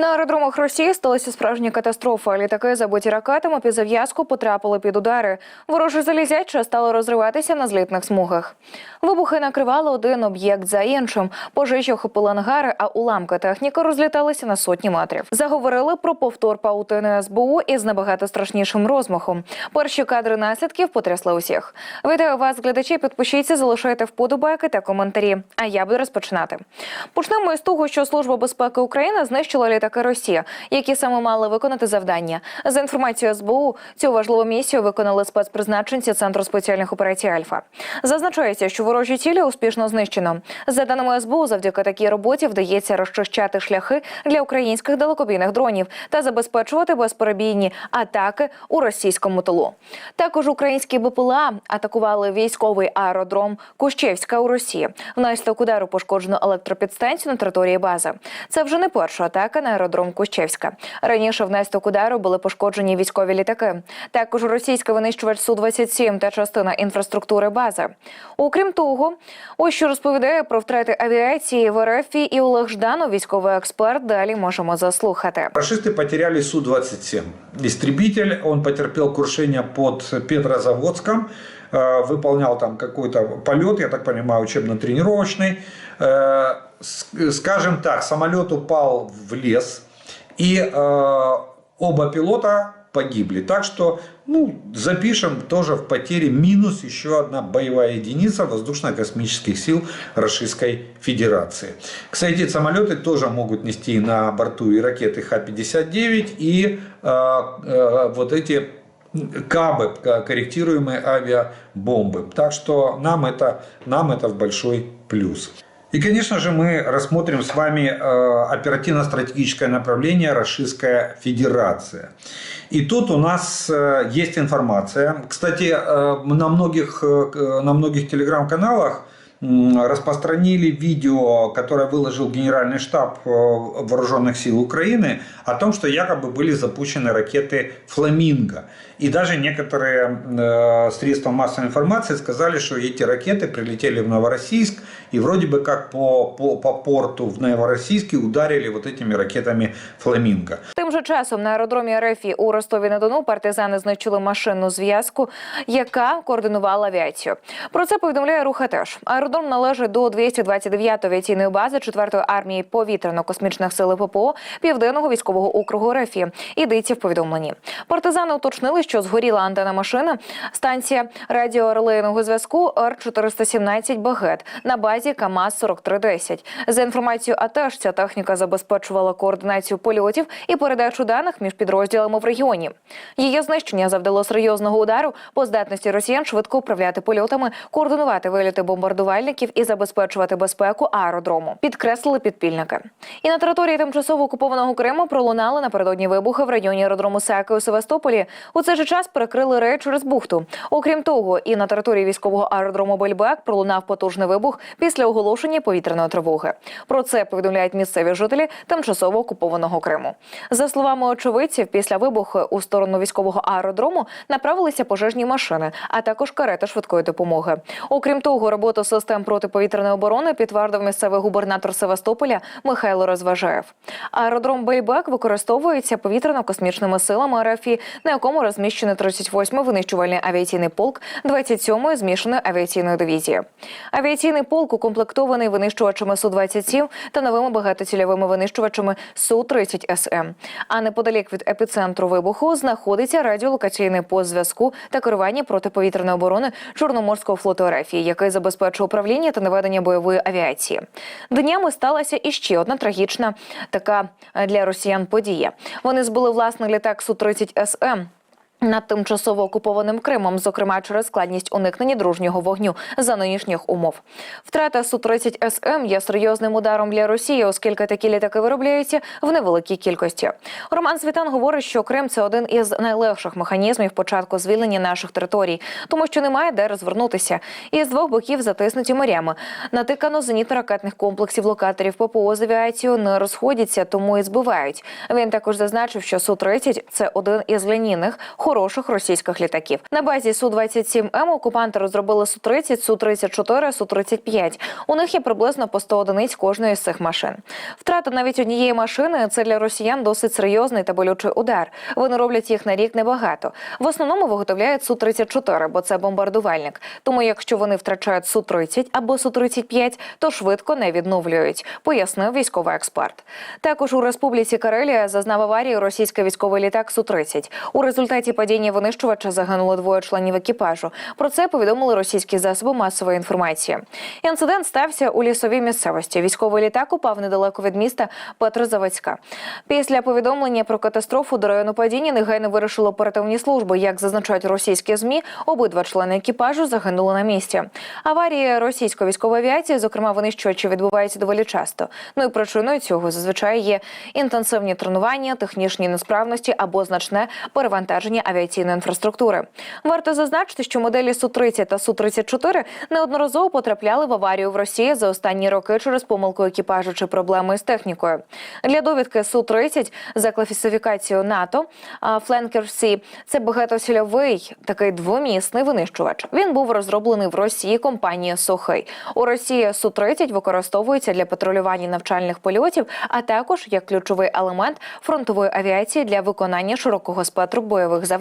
На аеродромах Росії сталася справжня катастрофа. Літаки, забиті ракетами під зав'язку, потрапили під удари. Вороже залізяче стало розриватися на злітних смугах. Вибухи накривали один об'єкт за іншим. Пожежі охопили ангари, а уламки техніки розліталися на сотні метрів. Заговорили про повтор паутини СБУ із набагато страшнішим розмахом. Перші кадри наслідків потрясли усіх. Вітаю вас, глядачі. Підпишіться, залишайте вподобайки та коментарі. А я буду розпочинати. Почнемо із того, що Служба безпеки України знищила літаки Росії, які саме мали виконати завдання. За інформацією СБУ, цю важливу місію виконали спецпризначенці Центру спеціальних операцій Альфа. Зазначається, що ворожі цілі успішно знищено. За даними СБУ, завдяки такій роботі вдається розчищати шляхи для українських далекобійних дронів та забезпечувати безперебійні атаки у російському тилу. Також українські БПЛА атакували військовий аеродром Кущевська у Росії. Внаслідок удару пошкоджено електропідстанцію на території бази. Це вже не перша атака на аеродром Кущевська. Раніше внаслідок удару були пошкоджені військові літаки. Також російський винищувач су 27 та частина інфраструктури бази. Окрім того, ось що розповідає про втрати авіації в РФ і Олег Жданов, військовий експерт. Далі можемо заслухати. Фашисты потеряли Су-27. Истребитель, он потерпел крушение под Петрозаводском, э, выполнял там какой-то полет, я так понимаю, учебно-тренировочный. Э, Скажем так, самолет упал в лес, и э, оба пилота погибли. Так что, ну, запишем тоже в потере минус еще одна боевая единица воздушно-космических сил Российской Федерации. Кстати, самолеты тоже могут нести на борту и ракеты Х-59, и э, э, вот эти кабы, к- корректируемые авиабомбы. Так что нам это, нам это в большой плюс. И, конечно же, мы рассмотрим с вами э, оперативно-стратегическое направление Российская Федерация. И тут у нас э, есть информация. Кстати, э, на многих, э, на многих телеграм-каналах распространили видео, которое выложил Генеральный штаб э, Вооруженных сил Украины о том, что якобы были запущены ракеты «Фламинго». И даже некоторые э, средства массовой информации сказали, что эти ракеты прилетели в Новороссийск и вроде бы как по, по, по порту в Новороссийске ударили вот этими ракетами «Фламинго». Тим же часом на аеродромі РФ у Ростові-на-Дону партизани знищили машинну зв'язку, яка координувала авіацію. Про це повідомляє рух теж. Аеродром належить до 229-ї авіаційної бази 4-ї армії повітряно-космічних сил ППО Південного військового округу РФ. Йдеться в повідомленні. Партизани уточнили, що згоріла антена машини, станція радіорелейного зв'язку Р-417 «Багет» на базі КАМАЗ-4310. За інформацією АТЕШ, ця техніка забезпечувала координацію польотів і передачу даних між підрозділами в регіоні. Її знищення завдало серйозного удару по здатності росіян швидко управляти польотами, координувати виліти бомбардувальників і забезпечувати безпеку аеродрому. Підкреслили підпільники. І на території тимчасово окупованого Криму пролунали напередодні вибухи в районі аеродрому Саки у Севастополі. У цей же час перекрили рейд через бухту. Окрім того, і на території військового аеродрому Бельбек пролунав потужний вибух після оголошення повітряної тривоги. Про це повідомляють місцеві жителі тимчасово окупованого Криму. За словами очевидців, після вибуху у сторону військового аеродрому направилися пожежні машини, а також карети швидкої допомоги. Окрім того, роботу систем протиповітряної оборони підтвердив місцевий губернатор Севастополя Михайло Розважаєв. Аеродром Бельбек використовується повітряно-космічними силами РФ, на якому розміщений 38-й винищувальний авіаційний полк 27-ї змішаної авіаційної дивізії. Авіаційний полк укомплектований винищувачами Су-27 та новими багатоцільовими винищувачами Су-30СМ. А неподалік від епіцентру вибуху знаходиться радіолокаційний пост зв'язку та керування протиповітряної оборони Чорноморського флоту РФ, який забезпечує управління та наведення бойової авіації. Днями сталася іще одна трагічна така е, для росіян подія. Вони збили власний літак Су-30СМ. Над тимчасово окупованим Кримом, зокрема через складність уникнення дружнього вогню за нинішніх умов. Втрата су 30 СМ є серйозним ударом для Росії, оскільки такі літаки виробляються в невеликій кількості. Роман Світан говорить, що Крим це один із найлегших механізмів початку звільнення наших територій, тому що немає де розвернутися. І з двох боків затиснуті морями. Натикано зенітно-ракетних комплексів локаторів ППО з авіацією не розходяться, тому і збивають. Він також зазначив, що су 30 це один із лінійних хороших російських літаків. На базі су 27 м окупанти розробили су 30 су 34 су 35 У них є приблизно по 100 одиниць кожної з цих машин. Втрата навіть однієї машини це для росіян досить серйозний та болючий удар. Вони роблять їх на рік небагато. В основному виготовляють су 34 бо це бомбардувальник. Тому, якщо вони втрачають су 30 або су 35 то швидко не відновлюють, пояснив військовий експерт. Також у республіці Карелія зазнав аварії російський військовий літак су 30 У результаті падіння винищувача загинуло двоє членів екіпажу. Про це повідомили російські засоби масової інформації. Інцидент стався у лісовій місцевості. Військовий літак упав недалеко від міста Петрозаводська. Після повідомлення про катастрофу до району падіння негайно вирішили оперативні служби. Як зазначають російські змі, обидва члени екіпажу загинули на місці. Аварії російської військової авіації, зокрема винищувачі, відбуваються доволі часто. Ну і причиною цього зазвичай є інтенсивні тренування, технічні несправності або значне перевантаження авіаційної інфраструктури. Варто зазначити, що моделі су 30 та су 34 неодноразово потрапляли в аварію в Росії за останні роки через помилку екіпажу чи проблеми з технікою. Для довідки су 30 за класифікацією НАТО Flanker C – це багатосільовий такий двомісний винищувач. Він був розроблений в Росії компанією Сухий. У Росії су 30 використовується для патрулювання навчальних польотів, а також як ключовий елемент фронтової авіації для виконання широкого спектру бойових завдань.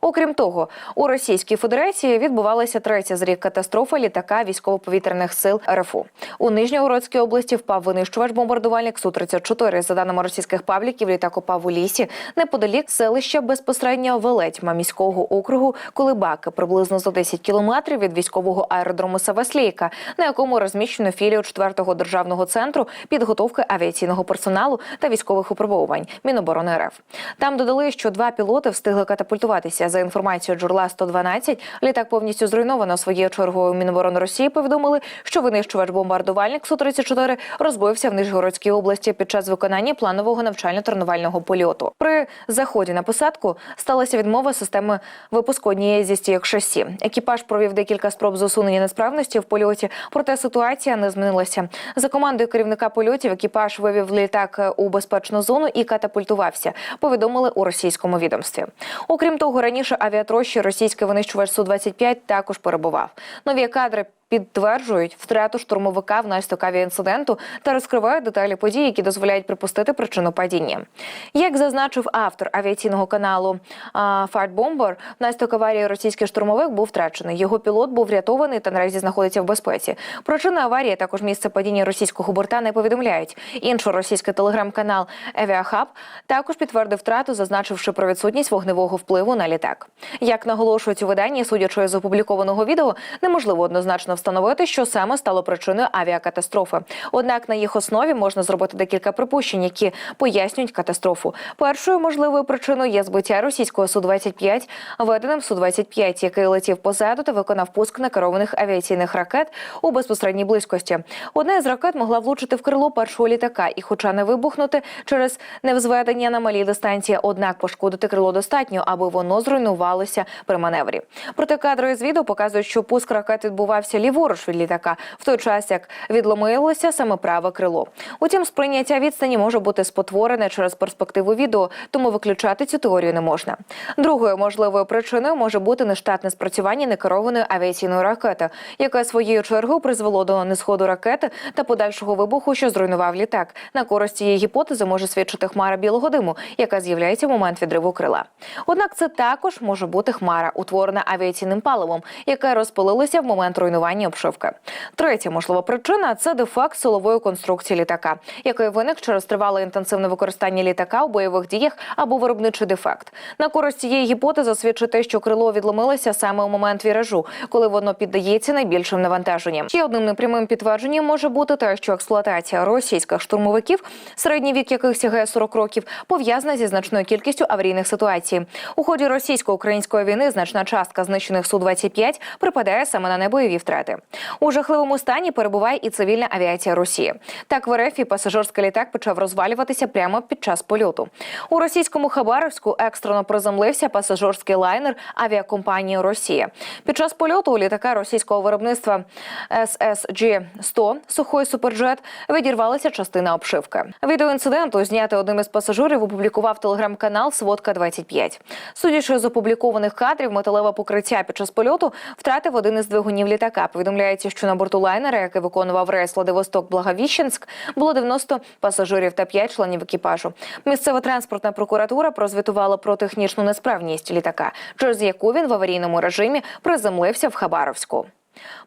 Окрім того, у Російській Федерації відбувалася третя з рік катастрофа літака військово-повітряних сил РФУ. У Нижньогородській області впав винищувач бомбардувальник су 34 За даними російських пабліків, літак упав у лісі неподалік селища безпосередньо Велетьма міського округу Колибаки, приблизно за 10 кілометрів від військового аеродрому Саваслійка, на якому розміщено філію 4-го державного центру підготовки авіаційного персоналу та військових випробовувань Міноборони РФ. Там додали, що два пілоти встигли катапультуватися. За інформацією джурла 112, літак повністю зруйновано. Своєю чергою Міноборони Росії повідомили, що винищувач бомбардувальник су 34 розбився в Нижгородській області під час виконання планового навчально-тренувального польоту. При заході на посадку сталася відмова системи випуску однієї зі стійок шасі. Екіпаж провів декілька спроб з несправності в польоті, проте ситуація не змінилася. За командою керівника польотів екіпаж вивів літак у безпечну зону і катапультувався. Повідомили у російському відомстві. Окрім того, раніше авіатрощі російський винищувач су 25 також перебував. Нові кадри. Підтверджують втрату штурмовика внаслідок авіаінциденту та розкривають деталі подій, які дозволяють припустити причину падіння. Як зазначив автор авіаційного каналу Fight внаслідок аварії російський штурмовик був втрачений. Його пілот був врятований та наразі знаходиться в безпеці. Причина аварії також місце падіння російського борта не повідомляють. Інший російський телеграм-канал Aviahub також підтвердив втрату, зазначивши про відсутність вогневого впливу на літак. Як наголошують у виданні, судячи з опублікованого відео, неможливо однозначно встановити, що саме стало причиною авіакатастрофи. Однак на їх основі можна зробити декілька припущень, які пояснюють катастрофу. Першою можливою причиною є збиття російського су 25 веденим су 25 який летів позаду та виконав пуск некерованих авіаційних ракет у безпосередній близькості. Одна із ракет могла влучити в крило першого літака, і, хоча не вибухнути через невзведення на малій дистанції, однак пошкодити крило достатньо, аби воно зруйнувалося при маневрі. Проте кадри з відео показують, що пуск ракет відбувався ліворуч від літака, в той час як відломилося саме праве крило. Утім, сприйняття відстані може бути спотворене через перспективу відео, тому виключати цю теорію не можна. Другою можливою причиною може бути нештатне спрацювання некерованої авіаційної ракети, яке своєю чергою призвело до несходу ракети та подальшого вибуху, що зруйнував літак. На користь цієї гіпотези може свідчити хмара білого диму, яка з'являється в момент відриву крила. Однак це також може бути хмара, утворена авіаційним паливом, яке розпилилося в момент руйнування обшивки. Третя можлива причина це дефект силової конструкції літака, який виник через тривале інтенсивне використання літака у бойових діях або виробничий дефект. На користь цієї гіпотези свідчить те, що крило відломилося саме у момент віражу, коли воно піддається найбільшим навантаженням. Ще одним непрямим підтвердженням може бути те, що експлуатація російських штурмовиків, середній вік яких сягає 40 років, пов'язана зі значною кількістю аварійних ситуацій. У ході російсько-української війни значна частка знищених су 25 припадає саме на небойові втрати. Прильоти. У жахливому стані перебуває і цивільна авіація Росії. Так в РФ і пасажирський літак почав розвалюватися прямо під час польоту. У російському Хабаровську екстрено приземлився пасажирський лайнер авіакомпанії Росія. Під час польоту у літака російського виробництва SSG-100 сухой суперджет відірвалася частина обшивки. Відео інциденту зняте одним із пасажирів опублікував телеграм-канал Сводка 25 Судячи з опублікованих кадрів, металеве покриття під час польоту втратив один із двигунів літака. Повідомляється, що на борту лайнера, який виконував рейс Владивосток Благовіщенськ, було 90 пасажирів та 5 членів екіпажу. Місцева транспортна прокуратура прозвітувала про технічну несправність літака, через яку він в аварійному режимі приземлився в Хабаровську.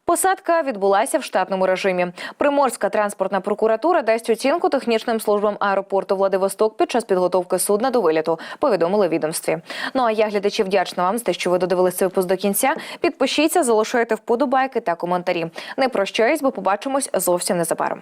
Посадка відбулася в штатному режимі. Приморська транспортна прокуратура дасть оцінку технічним службам аеропорту Владивосток під час підготовки судна до виліту. Повідомили відомстві. Ну а я глядачі вдячна вам за те, що ви додивилися цей випуск до кінця. Підпишіться, залишайте вподобайки та коментарі. Не прощаюсь, бо побачимось зовсім незабаром.